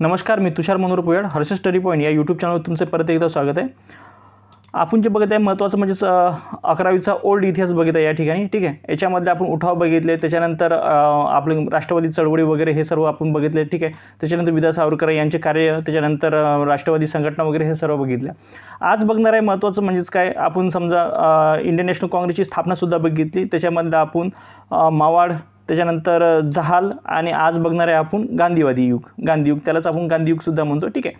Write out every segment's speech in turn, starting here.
नमस्कार मी तुषार मनोहर पुयाड हर्ष स्टडी पॉईंट या यूट्यूब चॅनलवर तुमचं परत एकदा स्वागत आहे. आपण जे बघत आहे महत्त्वाचं म्हणजेच अकरावीचा ओल्ड इतिहास बघित आहे या ठिकाणी ठीक आहे? याच्यामध्ये आपण उठाव बघितले त्याच्यानंतर आपले राष्ट्रवादी चळवळी वगैरे हे सर्व आपण बघितले ठीक आहे? त्याच्यानंतर विदा सावरकर यांचे कार्य त्याच्यानंतर राष्ट्रवादी संघटना वगैरे हे सर्व बघितले. आज बघणार आहे महत्त्वाचं म्हणजेच काय? आपण समजा इंडियन नॅशनल काँग्रेसची स्थापनासुद्धा बघितली त्याच्यामधलं आपण मावाड त्याच्यानंतर जहाल आणि आज बघणार आहे आपण गांधीवादी युग. गांधी युग त्यालाच आपण गांधी युगसुद्धा म्हणतो. ठीक आहे.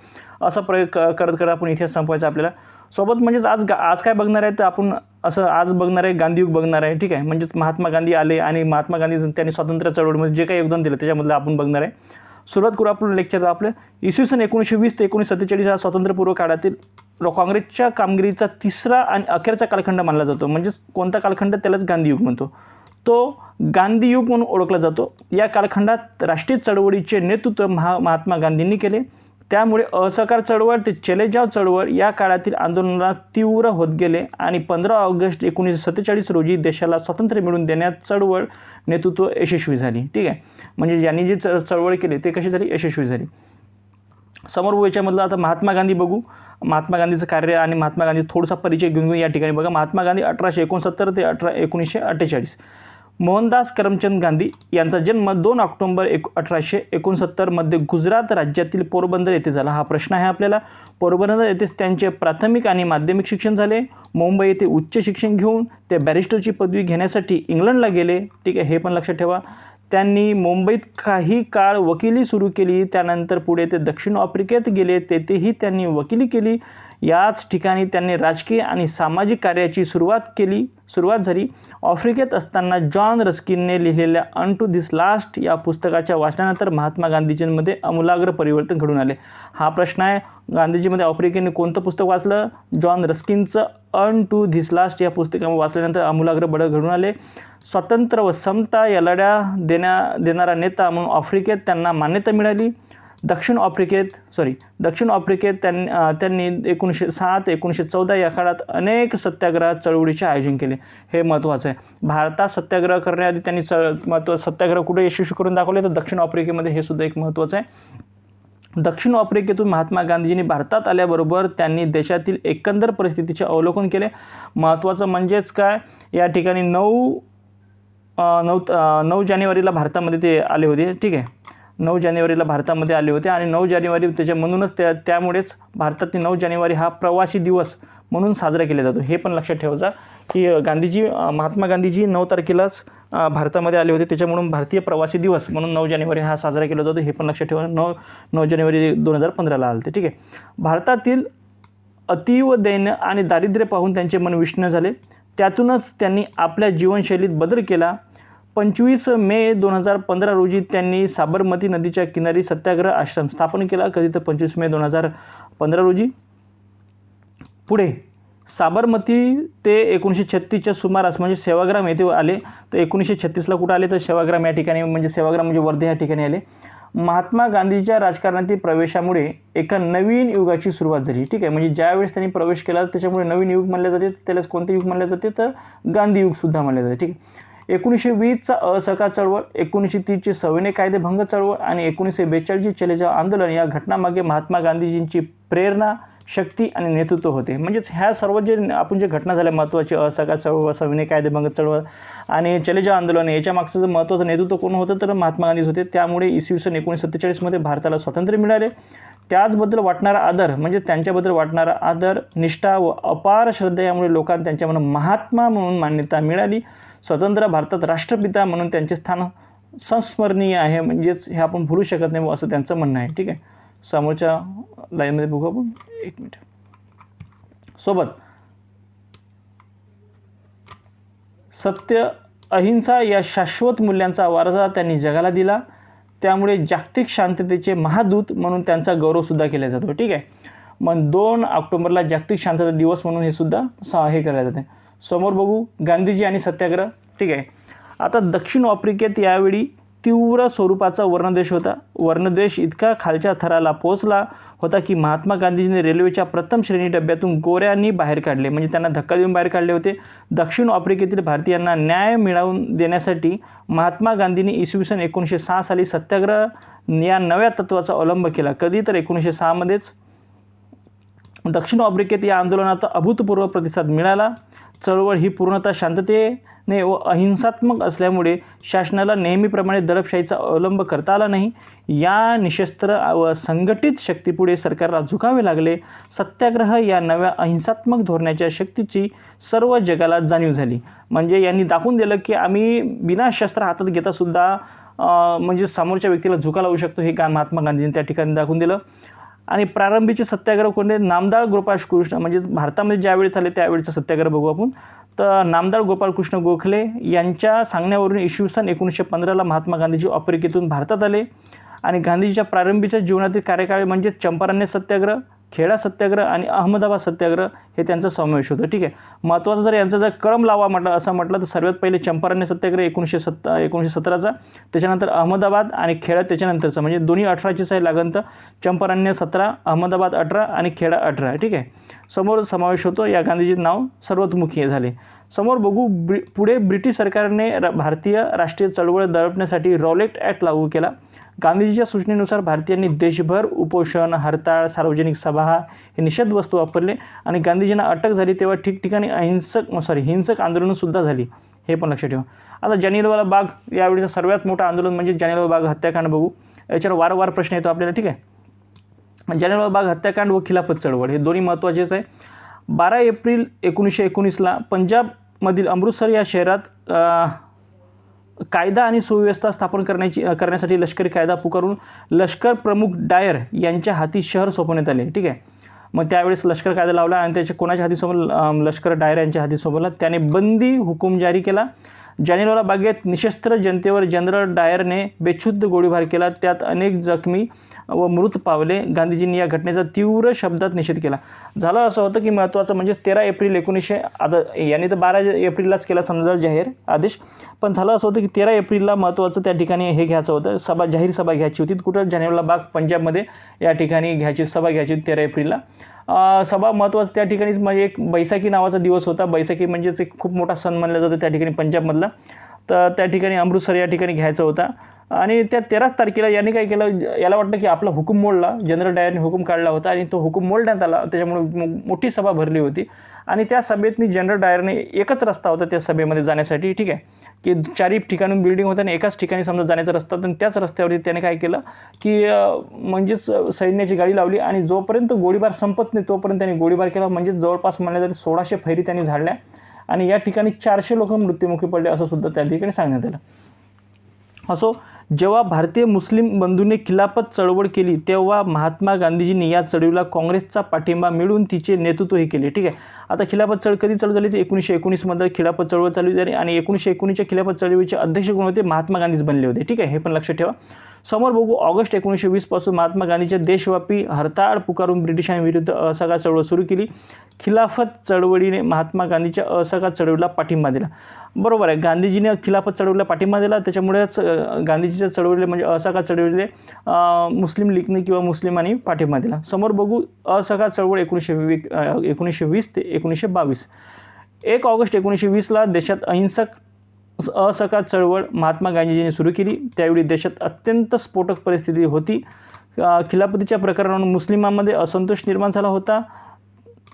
असा प्रयोग करत करत आपण इतिहास संपवायचा आपल्याला. सोबत म्हणजेच आज गा आज काय बघणार आहे तर आपण असं आज बघणार आहे गांधी युग बघणार आहे. ठीक आहे. म्हणजेच महात्मा गांधी आले आणि महात्मा गांधी त्यांनी स्वातंत्र्य चळवळीमध्ये जे काही योगदान दिलं त्याच्यामधलं आपण बघणार आहे. सुरुवात करू आपण लेक्चर आपलं. इसवी सन एकोणीसशे वीस ते एकोणीसशे सत्तेचाळीस हा स्वातंत्र्यपूर्व काळातील काँग्रेसच्या कामगिरीचा तिसरा आणि अखेरचा कालखंड मानला जातो. म्हणजेच कोणता कालखंड? त्यालाच गांधी युग म्हणतो. तो गांधी युग म्हणून ओळखला जातो. या कालखंडात राष्ट्रीय चळवळीचे नेतृत्व महा महात्मा गांधींनी केले. त्यामुळे असहकार चळवळ ते चलेजाव चळवळ या काळातील आंदोलनात तीव्र होत गेले आणि पंधरा ऑगस्ट एकोणीसशे सत्तेचाळीस रोजी देशाला स्वातंत्र्य मिळवून देण्यात चळवळ नेतृत्व यशस्वी झाली. ठीक आहे? म्हणजे यांनी जी च चळवळ केली ते कशी झाली? यशस्वी झाली. समोर याच्यामधलं आता महात्मा गांधी बघू. महात्मा गांधीचं कार्य आणि महात्मा गांधी थोडासा परिचय घेऊन घेऊन या ठिकाणी बघा. महात्मा गांधी अठराशे एकोणसत्तर ते अठरा एकोणीसशे अठ्ठेचाळीस. मोहनदास करमचंद गांधी यांचा जन्म दोन ऑक्टोंबर एक अठराशे एकोणसत्तरमध्ये गुजरात राज्यातील पोरबंदर येथे झाला. हा प्रश्न आहे आपल्याला. पोरबंदर येथेच त्यांचे प्राथमिक आणि माध्यमिक शिक्षण झाले. मुंबई येथे उच्च शिक्षण घेऊन ते बॅरिस्टरची पदवी घेण्यासाठी इंग्लंडला गेले. ठीक आहे हे पण लक्षात ठेवा. त्यांनी मुंबईत काही काळ वकिली सुरू केली. त्यानंतर पुढे ते दक्षिण आफ्रिकेत गेले. तेथेही त्यांनी वकिली केली. याच ठिकाणी त्यांनी राजकीय आणि सामाजिक कार्याची सुरुवात केली सुरुवात झाली. आफ्रिकेत असताना जॉन रस्किनने लिहिलेल्या अन टू धिस लास्ट या पुस्तकाच्या वाचनानंतर महात्मा गांधीजींमध्ये अमूलाग्र परिवर्तन घडून आले. हा प्रश्न आहे गांधीजीमध्ये आफ्रिकेने कोणतं पुस्तक वाचलं? जॉन रस्किनचं अन टू धिस लास्ट या पुस्तकामध्ये वाचल्यानंतर अमूलाग्र बळ घडून आले. स्वतंत्र व समता या लढ्या देण्या देणारा नेता म्हणून आफ्रिकेत त्यांना मान्यता मिळाली. दक्षिण आफ्रिकेत सॉरी दक्षिण आफ्रिकेत त्यांनी त्यांनी एकोणीसशे सात एकोणीसशे चौदा या काळात अनेक सत्याग्रह चळवळीचे आयोजन केले. हे महत्त्वाचं आहे. भारतात सत्याग्रह करण्याआधी त्यांनी च महत्त्व सत्याग्रह कुठे यशस्वी करून दाखवले? तर दक्षिण आफ्रिकेमध्ये हे सुद्धा एक महत्त्वाचं आहे. दक्षिण आफ्रिकेतून महात्मा गांधीजींनी भारतात आल्याबरोबर त्यांनी देशातील एकंदर परिस्थितीचे अवलोकन केले. महत्त्वाचं म्हणजेच काय? या ठिकाणी नऊ नऊ नऊ जानेवारीला भारतामध्ये ते आले होते. ठीक आहे. नऊ जानेवारीला भारतामध्ये आले होते आणि नऊ जानेवारी त्याच्या म्हणूनच त्या त्यामुळेच भारतातील नऊ जानेवारी हा प्रवासी दिवस म्हणून साजरा केला जातो. हे पण लक्षात ठेवायचा की गांधीजी महात्मा गांधीजी नऊ तारखेलाच भारतामध्ये आले होते. त्याच्यामुळून भारतीय प्रवासी दिवस म्हणून नऊ जानेवारी हा साजरा केला जातो. हे पण लक्षात ठेवा. नऊ नऊ जानेवारी दोन हजार पंधराला आले होते ठीक आहे. भारतातील अतीव दैन्य आणि दारिद्र्य पाहून त्यांचे मन विष्ण झाले. त्यातूनच त्यांनी आपल्या जीवनशैलीत बदल केला. पंचवीस मे दोन हजार पंधरा रोजी त्यांनी साबरमती नदीच्या किनारी सत्याग्रह आश्रम स्थापन केला. कधी तर पंचवीस मे दोन हजार पंधरा रोजी. पुढे साबरमती ते एकोणीसशे छत्तीसच्या सुमारास म्हणजे सेवाग्राम येथे आले. तर एकोणीसशे छत्तीसला कुठं आले? तर सेवाग्राम या ठिकाणी म्हणजे सेवाग्राम म्हणजे वर्धे या ठिकाणी आले. महात्मा गांधीच्या राजकारणातील प्रवेशामुळे एका नवीन युगाची सुरुवात झाली. ठीक आहे म्हणजे ज्यावेळेस त्यांनी प्रवेश केला त्याच्यामुळे नवीन युग मानले जाते त्यालाच कोणते युग मानले जाते? तर गांधी युगसुद्धा मानले जाते. ठीक आहे. एकोणीसशे वीसचा असहकार चळवळ एकोणीसशे तीसची सविनय कायदेभंग चळवळ आणि एकोणीसशे बेचाळीसची चलेजाव आंदोलन या घटनामागे महात्मा गांधीजींची प्रेरणा शक्ती आणि नेतृत्व होते. म्हणजेच ह्या सर्व जे आपण जे घटना झाल्या महत्त्वाची असहकार चळवळ सविनय कायदेभंग चळवळ आणि चलेजाव आंदोलन याच्या मागचं जे महत्त्वाचं नेतृत्व कोण होतं तर महात्मा गांधीच होते. त्यामुळे इसवी सन एकोणीसशे सत्तेचाळीसमध्ये भारताला स्वातंत्र्य मिळाले. त्याचबद्दल वाटणारा आदर म्हणजे त्यांच्याबद्दल वाटणारा आदर निष्ठा व अपार श्रद्धा यामुळे लोकांना त्यांच्यामधून महात्मा म्हणून मान्यता मिळाली. स्वतंत्र भारतात राष्ट्रपिता म्हणून त्यांचे स्थान संस्मरणीय आहे म्हणजेच हे आपण भुलू शकत नाही असं त्यांचं म्हणणं आहे. ठीक आहे? समोरच्या लाईनमध्ये बघू आपण. एक मिनिट. सोबत. सत्य अहिंसा या शाश्वत मूल्यांचा वारसा त्यांनी जगाला दिला. त्यामुळे जागतिक शांततेचे महादूत म्हणून त्यांचा गौरवसुद्धा केला जातो. ठीक आहे? मग दोन ऑक्टोबरला जागतिक शांतता दिवस म्हणून हे सुद्धा हे केले जाते. समोर बघू गांधीजी आणि सत्याग्रह ठीक आहे. आता दक्षिण आफ्रिकेत यावेळी तीव्र स्वरूपाचा वर्णद्वेष होता. वर्णद्वेष इतका खालच्या थराला पोहोचला होता की महात्मा गांधीजीने रेल्वेच्या प्रथम श्रेणी डब्यातून गोऱ्यांनी बाहेर काढले. म्हणजे त्यांना धक्का देऊन बाहेर काढले होते. दक्षिण आफ्रिकेतील भारतीयांना न्याय मिळवून देण्यासाठी महात्मा गांधींनी इसवी सन एकोणीसशे सहा साली सत्याग्रह या नव्या तत्त्वाचा अवलंब केला. कधी तर एकोणीसशे सहामध्येच दक्षिण आफ्रिकेत या आंदोलनाचा अभूतपूर्व प्रतिसाद मिळाला. चळवळ ही पूर्णतः शांततेने व अहिंसात्मक असल्यामुळे शासनाला नेहमीप्रमाणे दडपशाहीचा अवलंब करता आला नाही. या निशस्त्र व संघटित शक्तीपुढे सरकारला झुकावे लागले. सत्याग्रह या नव्या अहिंसात्मक धोरणाच्या शक्तीची सर्व जगाला जाणीव झाली. म्हणजे यांनी दाखवून दिलं की आम्ही बिना शस्त्र हातात घेतासुद्धा म्हणजे समोरच्या व्यक्तीला झुका लावू शकतो हे का महात्मा गांधींनी त्या ठिकाणी दाखवून दिलं. आणि प्रारंभीचे सत्याग्रह कोणते? नामदार गोपाळकृष्ण म्हणजे भारतामध्ये ज्यावेळी झाले त्यावेळीचं सत्याग्रह बघू आपण. तर नामदार गोपाळकृष्ण गोखले यांच्या सांगण्यावरून इसवी सन एकोणीसशे पंधराला महात्मा गांधीजी आफ्रिकेतून भारतात आले. आणि गांधीजीच्या प्रारंभीच्या जीवनातील कार्यकाळ म्हणजे चंपारण्य सत्याग्रह. खेडा सत्याग्रह आणि अहमदाबाद सत्याग्रह हे त्यांचा समावेश होतो. ठीक आहे? महत्त्वाचं जर यांचा जर क्रम लावा म्हटलं असं म्हटलं तर सर्वात पहिले चंपारण्य सत्याग्रह एकोणीसशे सत्ता एकोणीसशे सतराचा त्याच्यानंतर अहमदाबाद आणि खेडा त्याच्यानंतरचा म्हणजे दोन्ही अठराचीच आहे लागन तर चंपारण्य सतरा अहमदाबाद अठरा आणि खेडा अठरा. ठीक आहे? समोर समावेश होतो या गांधीजीचं नाव सर्वतमुखी झाले. समोर बघू ब्रि पुढे ब्रिटिश सरकारने र भारतीय राष्ट्रीय चळवळ दडपण्यासाठी रॉलेट ॲक्ट लागू केला. गांधीजीच्या सूचनेनुसार भारतीयांनी देशभर उपोषण हरताळ सार्वजनिक सभा हे निषेध वस्तू वापरले आणि गांधीजींना अटक झाली तेव्हा ठिकठिकाणी अहिंसक सॉरी हिंसक आंदोलनंसुद्धा झाली. हे पण लक्षात ठेवा. आता जानेलवाला बाग यावेळीचं सर्वात मोठं आंदोलन म्हणजे जालियनवाला बाग हत्याकांड बघू. याच्यावर वारंवार प्रश्न येतो आपल्याला ठीक आहे? जालियनवाला बाग हत्याकांड व खिलाफत चळवळ हे दोन्ही महत्त्वाचेच आहे. बारा एप्रिल एकोणीसशे एकोणीसला पंजाबमधील अमृतसर या शहरात कायदा आणि सुव्यवस्था स्थापन करण्याची करण्यासाठी लष्करी कायदा पुकारून लष्कर प्रमुख डायर यांच्या हाती शहर सोपवण्यात आले. ठीक आहे? मग त्यावेळेस लष्कर कायदा लावला आणि त्याच्या कोणाच्या हाती सोपवला लष्कर डायर यांच्या हाती सोपवला त्याने बंदी हुकूम जारी केला. जानेवाला बागेत निशस्त्र जनतेवर जनरल डायरने बेछुद्ध गोळीबार केला. त्यात अनेक जखमी व मृत पावले. गांधीजींनी या घटनेचा तीव्र शब्दात निषेध केला. झालं असं होतं की महत्त्वाचं म्हणजे तेरा एप्रिल एकोणीसशे आता यांनी तर बारा एप्रिललाच केला समजा जाहीर आदेश. पण झालं असं होतं की तेरा एप्रिलला महत्त्वाचं त्या ठिकाणी हे घ्यायचं होतं. सभा जाहीर सभा घ्यायची होती. कुठं? जानेवाला बाग पंजाबमध्ये या ठिकाणी घ्यायची सभा घ्यायची होती तेरा एप्रिलला. सभा महत्त्वाचं त्या ठिकाणीच म्हणजे एक बैसाखी नावाचा दिवस होता. बैसाखी म्हणजेच एक खूप मोठा सण मानला जातो त्या ठिकाणी पंजाबमधला. तर त्या ठिकाणी अमृतसर या ठिकाणी घ्यायचा होता. आणि त्या तेराच तारखेला यांनी काय केलं? याला वाटलं की आपला हुकूम मोडला. जनरल डायरने हुकूम काढला होता आणि तो हुकूम मोडण्यात आला. त्याच्यामुळे मो- मोठी सभा भरली होती. आणि त्या सभेतनी जनरल डायरने एकच रस्ता होता त्या सभेमध्ये जाण्यासाठी. ठीक आहे? की चारी ठिकाणी बिल्डिंग होतं आणि एकाच ठिकाणी समजा जाण्याचा रस्ता तर आणि त्याच रस्त्यावरती त्याने काय केलं की म्हणजेच सैन्याची गाडी लावली आणि जोपर्यंत गोळीबार संपत नाही तोपर्यंत त्यांनी गोळीबार केला. म्हणजेच जवळपास म्हणलं तरी सोळाशे फैरी त्यांनी झाडल्या आणि या ठिकाणी चारशे लोक मृत्युमुखी पडले असं सुद्धा त्या ठिकाणी सांगण्यात आलं. असो जेव्हा भारतीय मुस्लिम बंधूने खिलाफत चळवळ केली तेव्हा महात्मा गांधीजींनी या चळवळीला काँग्रेसचा पाठिंबा मिळून तिचे नेतृत्वही केले. ठीक आहे? आता खिलाफत चळ कधी चालू झाली ती एकोणीसशे एकोणीसमध्ये खिलाफत चळवळ चालू झाली आणि एकोणीसशे एकोणीसच्या खिलाफत चळवळीचे अध्यक्ष कोण होते? महात्मा गांधीच बनले होते. ठीक आहे? हे पण लक्षात ठेवा. समोर बघू ऑगस्ट एकोणीसशे वीसपासून महात्मा गांधीच्या देशव्यापी हरताळ पुकारून ब्रिटिशांविरुद्ध असहकार चळवळ सुरू केली. खिलाफत चळवळीने महात्मा गांधीच्या असहकार चळवळीला पाठिंबा दिला. बरोबर आहे गांधीजीने खिलाफत चळवळीला पाठिंबा दिला. त्याच्यामुळेच गांधीजीच्या चळवळीला म्हणजे असहकार चळवळीले मुस्लिम लीगने किंवा मुस्लिमांनी पाठिंबा दिला. समोर बघू असहकार चळवळ एकोणीसशे वी एकोणीसशे वीस ते एकोणीसशे बावीस. एक ऑगस्ट एकोणीसशे वीसला देशात अहिंसक असहकार चळवळ महात्मा गांधीजींनी सुरू केली. त्यावेळी देशात अत्यंत स्फोटक परिस्थिती होती. खिलापतीच्या प्रकरणावरून मुस्लिमांमध्ये असंतोष निर्माण झाला होता.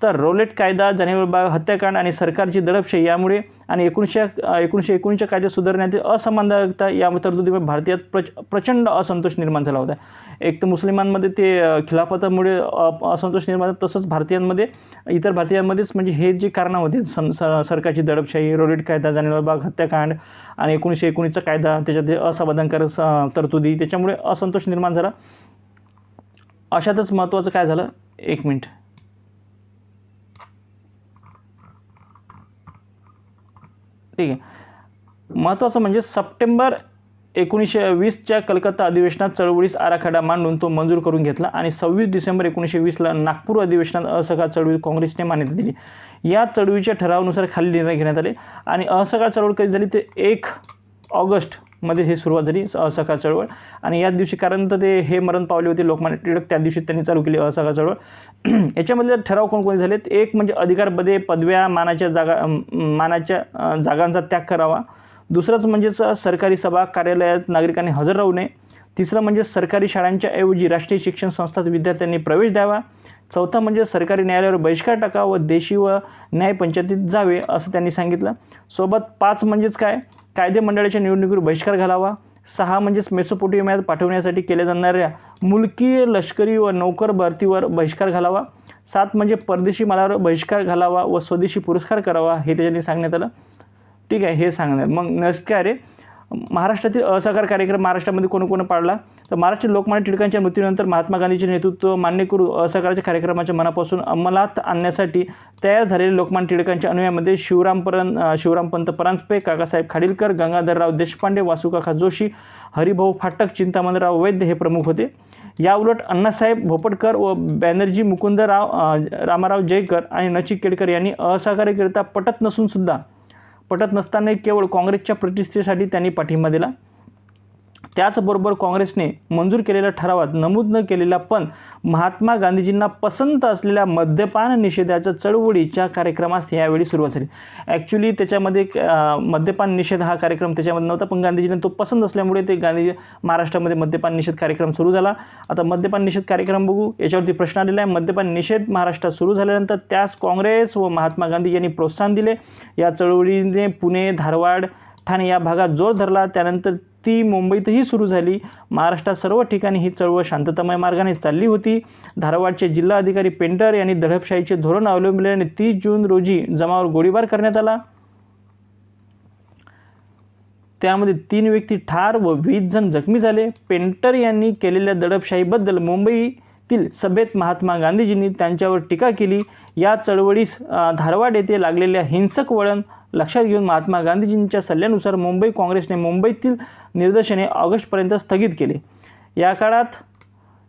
तर रोलेट कायदा जानेवारी बाग हत्याकांड आणि सरकारची दडपशाही यामुळे आणि एकोणीसशे एकोणीसशे एकोणीसच्या कायद्यात सुधारण्यातील असमानता या तरतुदीमुळे भारतीयात प्रच प्रचंड असंतोष निर्माण झाला होता. एक तर मुस्लिमांमध्ये ते खिलाफतामुळे असंतोष निर्माण झाला, तसंच भारतीयांमध्ये इतर भारतीयांमध्येच म्हणजे हे जे कारणं होते सं स- सरकारची दडपशाही रोलेट कायदा जानेवारी बाग हत्याकांड आणि एकोणीसशे एकोणीसचा कायदा त्याच्यात ते असमाधानकारक तरतुदी त्याच्यामुळे असंतोष निर्माण झाला. अशातच महत्त्वाचं काय झालं? एक मिनिट. ठीक आहे. महत्त्वाचं म्हणजे सप्टेंबर एकोणीसशे वीसच्या कलकत्ता अधिवेशनात चळवळीस आराखडा मांडून तो मंजूर करून घेतला आणि सव्वीस डिसेंबर एकोणीसशे वीसला नागपूर अधिवेशनात असहकार चळवळी काँग्रेसने मान्यता दिली. या चळवळीच्या ठरावानुसार खाली निर्णय घेण्यात आले आणि असहकार चळवळ कधी झाली? ते एक ऑगस्ट मध्ये हे सुरुवात झाली असहकार चळवळ. आणि याच दिवशी कारण तर ते हे मरण पावले होते लोकमान्य टिळक त्या दिवशी त्यांनी चालू केली असहकार चळवळ. याच्यामधले ठराव कोणकोणते झालेत? एक म्हणजे अधिकारपदे पदव्या मानाच्या जागा मानाच्या जागांचा त्याग करावा. दुसरंच म्हणजेच सरकारी सभा कार्यालयात नागरिकांनी हजर राहू नये. तिसरं म्हणजे सरकारी शाळांच्या ऐवजी राष्ट्रीय शिक्षण संस्थात विद्यार्थ्यांनी प्रवेश द्यावा. चौथा म्हणजे सरकारी न्यायालयावर बहिष्कार टाकावा व देशी व न्याय पंचायतीत जावे असं त्यांनी सांगितलं. सोबत पाच म्हणजेच काय? कायदे मंडळाच्या निवडणुकीवर बहिष्कार घालावा. सहा म्हणजेच मेसोपोटेमियात पाठवण्यासाठी केल्या जाणाऱ्या मुलकी लष्करी व नौकर भरतीवर बहिष्कार घालावा. सात म्हणजे परदेशी मालावर बहिष्कार घालावा व स्वदेशी पुरस्कार करावा हे त्याच्यानी सांगण्यात आलं. ठीक आहे हे सांगण्यात मग नेक्स्ट काय रे? महाराष्ट्रातील असहकार कार्यक्रम महाराष्ट्रामध्ये कोण कोण पाळला? तर महाराष्ट्र लोकमान्य टिळकांच्या मृत्यूनंतर महात्मा गांधीचे नेतृत्व मान्य करून असहकाराच्या कार्यक्रमाच्या मनापासून अंमलात आणण्यासाठी तयार झालेले लोकमान्य टिळकांच्या अनुयायामध्ये शिवरामपरं अं, शिवरामपंत परांजपे काकासाहेब खाडीलकर गंगाधरराव देशपांडे वासुकाका जोशी हरिभाऊ फाटक चिंतामणराव वैद्य हे प्रमुख होते. याउलट अण्णासाहेब भोपटकर व बॅनर्जी मुकुंदराव रामाराव जयकर आणि नचिकेडकर यांनी असहकार्यकरिता पटत नसूनसुद्धा पटत नसतानाही केवळ काँग्रेसच्या प्रतिष्ठेसाठी त्यांनी पाठिंबा दिला. त्याचबरोबर काँग्रेसने मंजूर केलेल्या ठरावात नमूद न केलेला पण महात्मा गांधीजींना पसंत असलेल्या मद्यपान निषेधाच्या चळवळीच्या कार्यक्रमास यावेळी सुरुवात झाली. ॲक्च्युली त्याच्यामध्ये मद्यपान निषेध हा कार्यक्रम त्याच्यामध्ये नव्हता पण गांधीजींना तो पसंत असल्यामुळे ते गांधी महाराष्ट्रामध्ये मद्यपान निषेध कार्यक्रम सुरू झाला. आता मद्यपान निषेध कार्यक्रम बघू याच्यावरती प्रश्न आलेला आहे. मद्यपान निषेध महाराष्ट्रात सुरू झाल्यानंतर त्यास काँग्रेस व महात्मा गांधी यांनी प्रोत्साहन दिले. या चळवळीने पुणे धारवाड ठाणे या भागात जोर धरला. त्यानंतर ती मुंबईतही सुरू झाली. महाराष्ट्रात सर्व ठिकाणी ही चळवळ शांततामय मार्गाने चालली होती. धारवाडचे जिल्हा अधिकारी पेंटर यांनी दडपशाहीचे धोरण अवलंबल्याने तीस जून रोजी जमावर गोळीबार करण्यात आला. त्यामध्ये तीन व्यक्ती ठार व वीस जण जखमी झाले. पेंटर यांनी केलेल्या दडपशाहीबद्दल मुंबईतील सभेत महात्मा गांधीजींनी त्यांच्यावर टीका केली. या चळवळीस धारवाड येथे लागलेल्या हिंसक वळण लक्षात घेऊन महात्मा गांधीजींच्या सल्ल्यानुसार मुंबई काँग्रेसने मुंबईतील निदर्शने ऑगस्टपर्यंत स्थगित केले. या काळात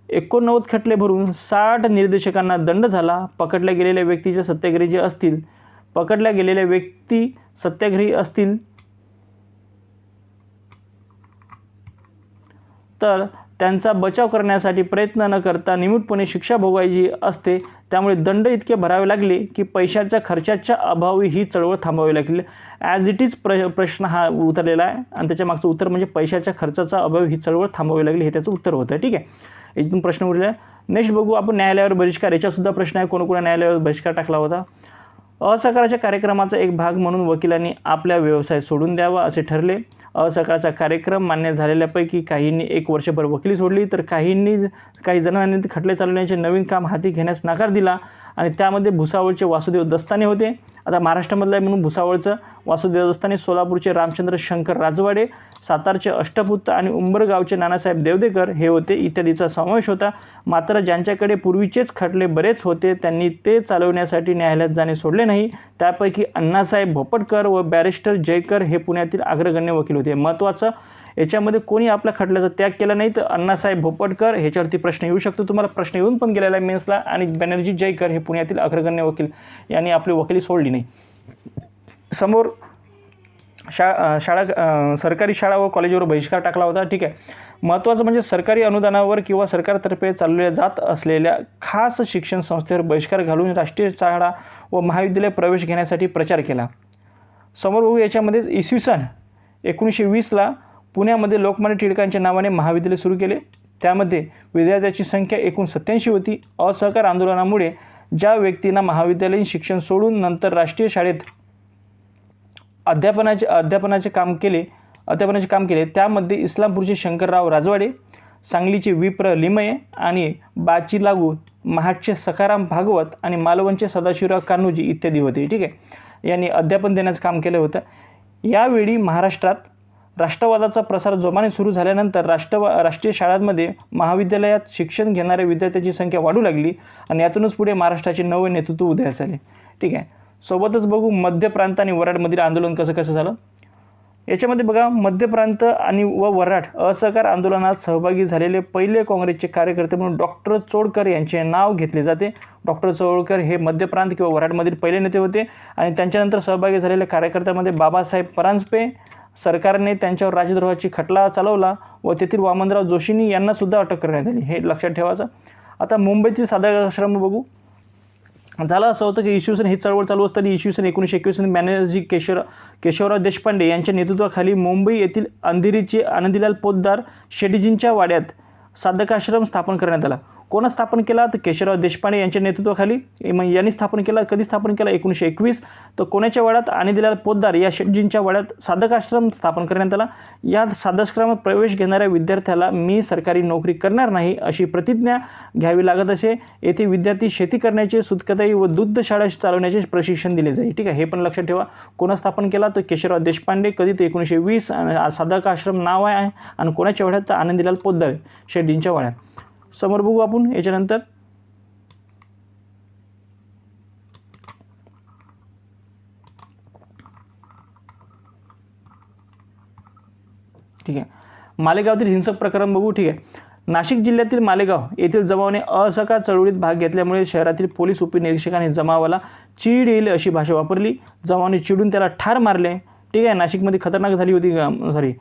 एकोणनव्वद खटले भरून साठ निर्देशकांना दंड झाला. पकडल्या गेलेल्या व्यक्तीचे सत्याग्रही जे असतील पकडल्या गेलेल्या व्यक्ती सत्याग्रही असतील तर त्यांचा बचाव करण्यासाठी प्रयत्न न करता निमूटपणे शिक्षा भोगायची असते. त्यामुळे दंड इतके भरावे लागले की पैशाच्या खर्चाच्या अभावी ही चळवळ थांबावी लागली. ॲज इट इज प्र प्रश्न हा उतरलेला आहे. आणि त्याच्या मागचं उत्तर म्हणजे पैशाच्या खर्चाचा अभावी ही चळवळ थांबवावी लागली हे त्याचं उत्तर होतं. ठीक आहे? इथून प्रश्न उरलेला नेक्स्ट बघू आपण न्यायालयावर बहिष्कार. याच्यासुद्धा प्रश्न आहे. कोणा न्यायालयावर बहिष्कार टाकला होता? असकाळच्या कार्यक्रमाचा एक भाग म्हणून वकिलांनी आपला व्यवसाय सोडून द्यावा असे ठरले. असकाळचा कार्यक्रम मान्य झालेल्यापैकी काहींनी एक वर्षभर वकिली सोडली तर काहींनी काही जणांनी खटले चालवण्याचे नवीन काम हाती घेण्यास नकार दिला आणि त्यामध्ये भुसावळचे वासुदेव दस्ताने होते. आता महाराष्ट्रामधलं आहे म्हणून भुसावळचं वासुदेव दस्ताने सोलापूरचे रामचंद्र शंकर राजवाडे सातारचे अष्टपुत्र आणि उंबरगावचे नानासाहेब देवदेकर हे होते. इत्यादीचा समावेश होता. मात्र ज्यांच्याकडे पूर्वीचेच खटले बरेच होते त्यांनी ते चालवण्यासाठी न्यायालयात जाणे सोडले नाही. त्यापैकी अण्णासाहेब भोपटकर व बॅरिस्टर जयकर हे पुण्यातील अग्रगण्य वकील होते. महत्त्वाचं याच्यामध्ये कोणी आपल्या खटल्याचा त्याग केला नाही तर अण्णासाहेब भोपटकर ह्याच्यावरती प्रश्न येऊ शकतो. तुम्हाला प्रश्न येऊन पण गेलेला आहे मेन्सला. आणि बॅनर्जी जयकर हे पुण्यातील अग्रगण्य वकील. यांनी आपली वकिली सोडली नाही. समोर शा शाळा सरकारी शाळा व कॉलेजवर बहिष्कार टाकला होता. ठीक आहे. महत्त्वाचं म्हणजे सरकारी अनुदानावर किंवा सरकारतर्फे चालवल्या जात असलेल्या खास शिक्षण संस्थेवर बहिष्कार घालून राष्ट्रीय शाळा व महाविद्यालय प्रवेश घेण्यासाठी प्रचार केला. समोर बघू याच्यामध्ये इसवी सन एकोणीसशे वीसला पुण्यामध्ये लोकमान्य टिळकांच्या नावाने महाविद्यालय सुरू केले. त्यामध्ये विद्यार्थ्याची संख्या एकूण सत्याऐंशी होती. असहकार आंदोलनामुळे ज्या व्यक्तींना महाविद्यालयीन शिक्षण सोडून नंतर राष्ट्रीय शाळेत अध्यापनाचे अध्यापनाचे काम केले अध्यापनाचे काम केले त्यामध्ये इस्लामपूरचे शंकरराव राजवाडे सांगलीचे विप्र लिमये आणि बाची लागू महाडचे सखाराम भागवत आणि मालवणचे सदाशिवराव कान्होजी इत्यादी होते. ठीक आहे? यांनी अध्यापन देण्याचं काम केलं होतं. यावेळी महाराष्ट्रात राष्ट्रवादाचा प्रसार जोमाने सुरू झाल्यानंतर राष्ट्रवा राष्ट्रीय शाळांमध्ये महाविद्यालयात शिक्षण घेणाऱ्या विद्यार्थ्यांची संख्या वाढू लागली आणि यातूनच पुढे महाराष्ट्राचे नवे नेतृत्व उदयास आले. ठीक आहे. सोबतच बघू मध्य प्रांत आणि वराडमधील आंदोलन कसं कसं झालं? याच्यामध्ये बघा मध्य प्रांत आणि व वराड असहकार आंदोलनात सहभागी झालेले पहिले काँग्रेसचे कार्यकर्ते म्हणून डॉक्टर चोडकर यांचे नाव घेतले जाते. डॉक्टर चोडकर हे मध्य प्रांत किंवा वराडमधील पहिले नेते होते आणि त्यांच्यानंतर सहभागी झालेल्या कार्यकर्त्यामध्ये बाबासाहेब परांजपे सरकारने त्यांच्यावर राजद्रोहाची खटला चालवला व तेथील वामनराव जोशींनी यांनासुद्धा अटक करण्यात आली. हे लक्षात ठेवायचं. आता मुंबईतील सादर आश्रम बघू. झालं असं होतं की इसवी सन ही चळवळ चालू असताना इसवी सन एकोणीसशे एकवीस बॅनर्जी केशव केशवराव देशपांडे यांच्या नेतृत्वाखाली मुंबई येथील अंधेरीचे आनंदीलाल पोद्दार शेटजींच्या वाड्यात साधकाश्रम स्थापन करण्यात आला. कोण स्थापन केला? तर केशवराव देशपांडे यांच्या नेतृत्वाखाली. मग यांनी स्थापन केला. कधी स्थापन केला? एकोणीसशे एकवीस. तर कोणाच्या वाड्यात? आनंदीलाल पोद्दार या शेटजींच्या वाड्यात साधकाश्रम स्थापन करण्यात आला. या साधकाश्रमात प्रवेश घेणाऱ्या विद्यार्थ्याला मी सरकारी नोकरी करणार नाही अशी प्रतिज्ञा घ्यावी लागत असे. येथे विद्यार्थी शेती करण्याचे सुतकताई व दुग्धशाळा चालवण्याचे प्रशिक्षण दिले जाईल. ठीक आहे हे पण लक्षात ठेवा. कोणा स्थापन केला? तर केशवराव देशपांडे. कधी ते एकोणीसशे वीस साधक आश्रम नाव आहे आणि कोणाच्या वाड्यात? तर आनंदीलाल पोद्दार शेटजींच्या वाड्यात. समोर बघू आपण याच्यानंतर. ठीक आहे. मालेगावातील हिंसक प्रकरण बघू ठीक आहे. नाशिक जिल्ह्यातील मालेगाव येथील जमावाने असहकार चळवळीत भाग घेतल्यामुळे शहरातील पोलीस उपनिरीक्षकाने जमावाला चीड येईल अशी भाषा वापरली. जमावाने चिडून त्याला ठार मारले. ठीक आहे नाशिकमध्ये खतरनाक झाली होती सॉरी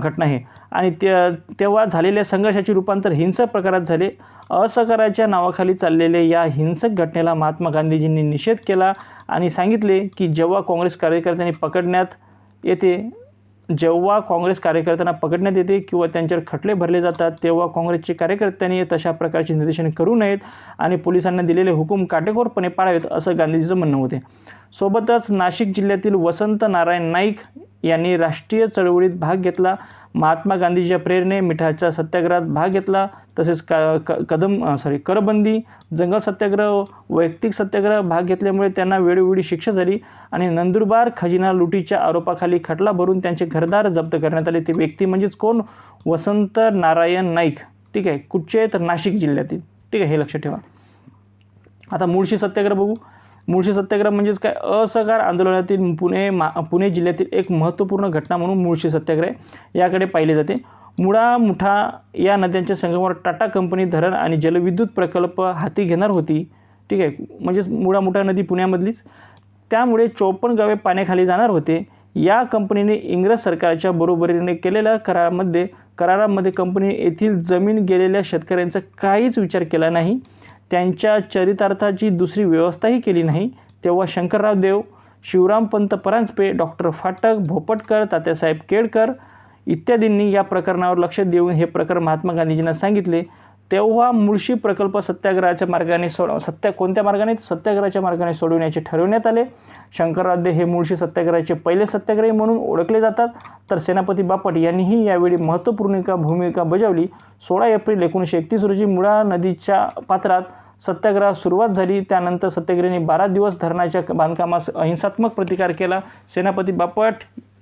घटना हे. आणि त्या तेव्हा झालेल्या संघर्षाचे रूपांतर हिंसक प्रकारात झाले. असहकाराच्या नावाखाली चाललेल्या या हिंसक घटनेला महात्मा गांधीजींनी निषेध केला आणि सांगितले की जेव्हा काँग्रेस कार्यकर्त्यांनी पकडण्यात येते जेव्हा काँग्रेस कार्यकर्त्यांना पकडण्यात येते किंवा त्यांच्यावर खटले भरले जातात तेव्हा काँग्रेसचे कार्यकर्त्यांनी तशा प्रकारचे निर्देशन करू नयेत आणि पोलिसांना दिलेले हुकूम काटेकोरपणे पाळावेत असं गांधीजीचं म्हणणं होते. सोबतच नाशिक जिल्ह्यातील वसंत नारायण नाईक यांनी राष्ट्रीय चळवळीत भाग घेतला. महात्मा गांधीच्या प्रेरणे मिठाच्या सत्याग्रहात भाग घेतला. तसेच क क कदम सॉरी करबंदी जंगल सत्याग्रह वैयक्तिक सत्याग्रह भाग घेतल्यामुळे त्यांना वेळोवेळी शिक्षा झाली आणि नंदुरबार खजिना लुटीच्या आरोपाखाली खटला भरून त्यांचे घरदार जप्त करण्यात आले. ते व्यक्ती म्हणजेच कोण? वसंत नारायण नाईक. ठीक आहे कुठचे तर नाशिक जिल्ह्यातील. ठीक आहे हे लक्षात ठेवा. आता मुळशी सत्याग्रह बघू. मुळशी सत्याग्रह म्हणजेच काय? असहकार आंदोलनातील पुणे मा पुणे जिल्ह्यातील एक महत्त्वपूर्ण घटना म्हणून मुळशी सत्याग्रह याकडे पाहिले जाते. मुळा मुठा या नद्यांच्या संगमावर टाटा कंपनी धरण आणि जलविद्युत प्रकल्प हाती घेणार होती. ठीक आहे? म्हणजेच मुळा मुठा नदी पुण्यामधलीच. त्यामुळे चोपन्न गावे पाण्याखाली जाणार होते. या कंपनीने इंग्रज सरकारच्या बरोबरीने केलेल्या करारामध्ये करारामध्ये कंपनी येथील जमीन गेलेल्या शेतकऱ्यांचा काहीच विचार केला नाही. त्यांच्या चरितार्थाची दुसरी व्यवस्थाही केली नाही. तेव्हा शंकरराव देव शिवरामपंत परांजपे डॉक्टर फाटक भोपटकर तात्यासाहेब केळकर इत्यादींनी या प्रकरणावर लक्ष देऊन हे प्रकरण महात्मा गांधीजींना सांगितले. तेव्हा मुळशी प्रकल्प सत्याग्रहाच्या मार्गाने सोड सत्या कोणत्या मार्गाने? सत्याग्रहाच्या मार्गाने सोडवण्याचे ठरवण्यात आले. शंकरराव हे मुळशी सत्याग्रहाचे पहिले सत्याग्रही म्हणून ओळखले जातात. तर सेनापती बापट यांनीही यावेळी महत्त्वपूर्ण भूमिका बजावली. सोळा एप्रिल एकोणीसशे एकतीस रोजी मुळा नदीच्या पात्रात सत्याग्रहास सुरुवात झाली. त्यानंतर सत्याग्रहींनी बारा दिवस धरणाच्या बांधकामास अहिंसात्मक प्रतिकार केला. सेनापती बापट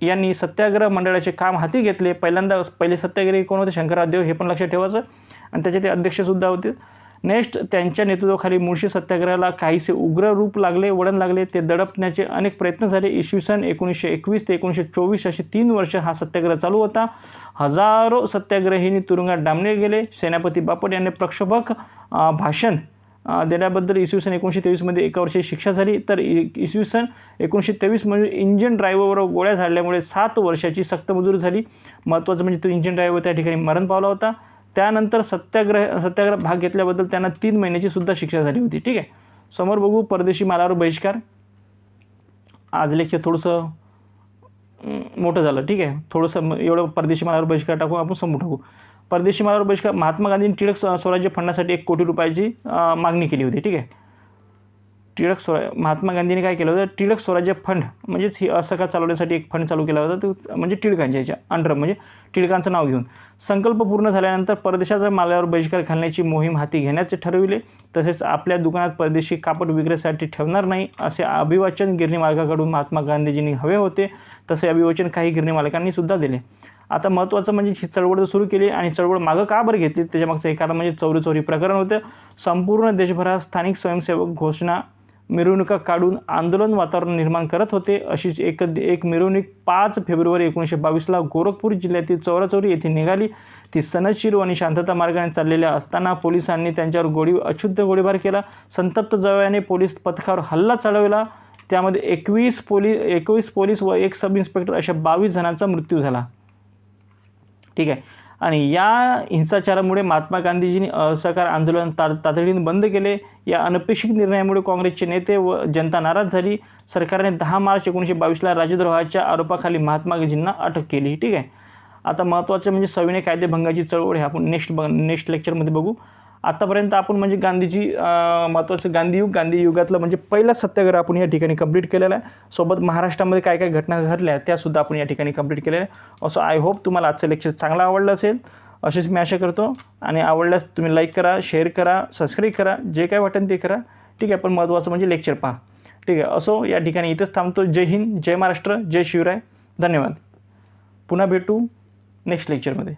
यांनी सत्याग्रह मंडळाचे काम हाती घेतले. पहिल्यांदा पहिले सत्याग्रही कोण होते? शंकरराव देव हे पण लक्षात ठेवायचं. आणि त्याचे ते अध्यक्षसुद्धा होते. नेक्स्ट त्यांच्या नेतृत्वाखाली मुळशी सत्याग्रहाला काहीसे उग्र रूप लागले वळण लागले. ते दडपण्याचे अनेक प्रयत्न झाले. इसवी सन एकोणीसशे एकवीस ते एकोणीसशे चोवीस असे तीन वर्ष हा सत्याग्रह चालू होता. हजारो सत्याग्रहींनी तुरुंगात डांबले गेले. सेनापती बापट यांनी प्रक्षोभक भाषण देण्याबद्दल इसवी सन एकोणीसशे तेवीसमध्ये एका वर्षाची शिक्षा झाली. तर इसवी सन एकोणीसशे तेवीसमध्ये इंजिन ड्रायव्हरवर गोळ्या झाडल्यामुळे सात वर्षाची सक्तमजुरी मजुरी झाली. महत्त्वाचं म्हणजे तो इंजिन ड्रायव्हर त्या ठिकाणी मरण पावला होता. त्यानंतर सत्याग्रह सत्याग्रह भाग घेतल्याबद्दल त्यांना तीन महिन्याची सुद्धा शिक्षा झाली होती. ठीक आहे? समोर बघू परदेशी मालावर बहिष्कार. आज लेक्चर थोडंसं मोठं झालं. ठीक आहे? थोडंसं एवढं परदेशी मालावर बहिष्कार टाकू आपण समोर टाकू परदेशी मालावर बहिष्कार महात्मा गांधींनी टिळक स्वराज्य फंडासाठी एक कोटी रुपयाची मागणी केली होती ठीक आहे? टिळक स्व महात्मा गांधींनी काय केलं होतं? टिळक स्वराज्य फंड म्हणजेच ही असका चालवण्यासाठी एक फंड चालू केला होता तो म्हणजे टिळकांच्या याच्या अंडर म्हणजे टिळकांचं नाव घेऊन. संकल्प पूर्ण झाल्यानंतर परदेशाच्या मालावर बहिष्कार घालण्याची मोहीम हाती घेण्याचे ठरविले तसेच आपल्या दुकानात परदेशी कापड विक्रीसाठी ठेवणार नाही असे अभिवाचन गिरणी मालकाकडून महात्मा गांधीजींनी हवे होते तसे अभिवाचन काही गिरणी मालकांनी सुद्धा दिले. आता महत्त्वाचं म्हणजे ही चळवळ सुरू केली आणि चळवळ मागं का बरं घेतली? त्याच्यामागचं हे कारण म्हणजे चौरी चौरी प्रकरण होतं. संपूर्ण देशभरात स्थानिक स्वयंसेवक घोषणा मिरवणुका काढून आंदोलन वातावरण निर्माण करत होते. अशीच एक एक मिरवणूक पाच फेब्रुवारी एकोणीसशे बावीसला गोरखपूर जिल्ह्यातील चौराचौरी येथे निघाली. ती सनदशीर आणि शांतता मार्गाने चाललेल्या असताना पोलिसांनी त्यांच्यावर गोळी अशुद्ध गोळीबार केला. संतप्त जवळाने पोलीस पथकावर हल्ला चढवला. त्यामध्ये एकवीस पोलीस एकवीस पोलीस व एक सब इन्स्पेक्टर अशा बावीस जणांचा मृत्यू झाला. ठीक आहे. आणि या हिंसाचारामुळे महात्मा गांधीजींनी असहकार आंदोलन ता तातडीने बंद केले. या अनपेक्षित निर्णयामुळे काँग्रेसचे नेते व जनता नाराज झाली. सरकारने दहा मार्च एकोणीसशे बावीसला राजद्रोहाच्या आरोपाखाली महात्मा गांधीजींना अटक केली. ठीक आहे. आता महत्त्वाचं म्हणजे सविनय कायदेभंगाची चळवळ हे आपण नेक्स्ट ब नेक्स्ट लेक्चरमध्ये बघू. आतापर्यंत आपण म्हणजे गांधीजी महत्त्वाचं गांधी युग गांधी युगातलं म्हणजे पहिला सत्याग्रह आपण या ठिकाणी कंप्लीट केलेला आहे. सोबत महाराष्ट्रामध्ये काय काय घटना घडल्या त्यासुद्धा आपण या ठिकाणी कंप्लीट केलेल्या आहे. असं आय होप तुम्हाला आजचं लेक्चर चांगलं आवडलं असेल. असेच मी आशा करतो. आणि आवडल्यास तुम्ही लाईक करा शेअर करा सबस्क्राईब करा जे काय वाटेल ते करा. ठीक आहे पण महत्त्वाचं म्हणजे लेक्चर पहा. ठीक आहे असो या ठिकाणी इथंच थांबतो. जय हिंद जय महाराष्ट्र जय शिवराय. धन्यवाद. पुन्हा भेटू नेक्स्ट लेक्चरमध्ये